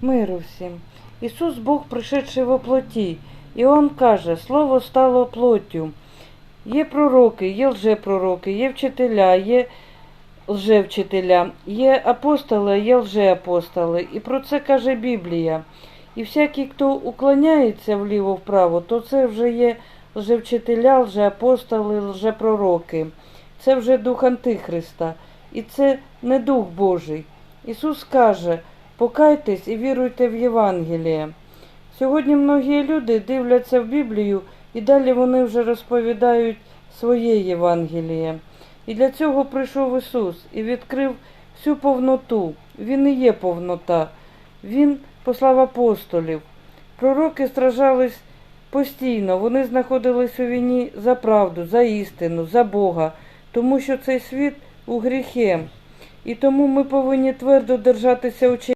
Миру всім. Ісус Бог, пришедший во плоті. І Он каже, Слово стало плоттю. Є пророки, є лжепророки, є вчителя, є лжевчителя, є апостоли, є лжеапостоли. І про це каже Біблія. І всякий, хто уклоняється вліво-вправо, то це вже є лжевчителя, лжеапостоли, лжепророки. Це вже дух Антихриста. І це не дух Божий. Ісус каже, покайтесь і віруйте в Євангеліє. Сьогодні многі люди дивляться в Біблію і далі вони вже розповідають своє Євангеліє. І для цього прийшов Ісус і відкрив всю повноту. Він і є повнота. Він послав апостолів. Пророки страждались постійно, вони знаходились у війні за правду, за істину, за Бога, тому що цей світ у гріхе. І тому ми повинні твердо держатися учення.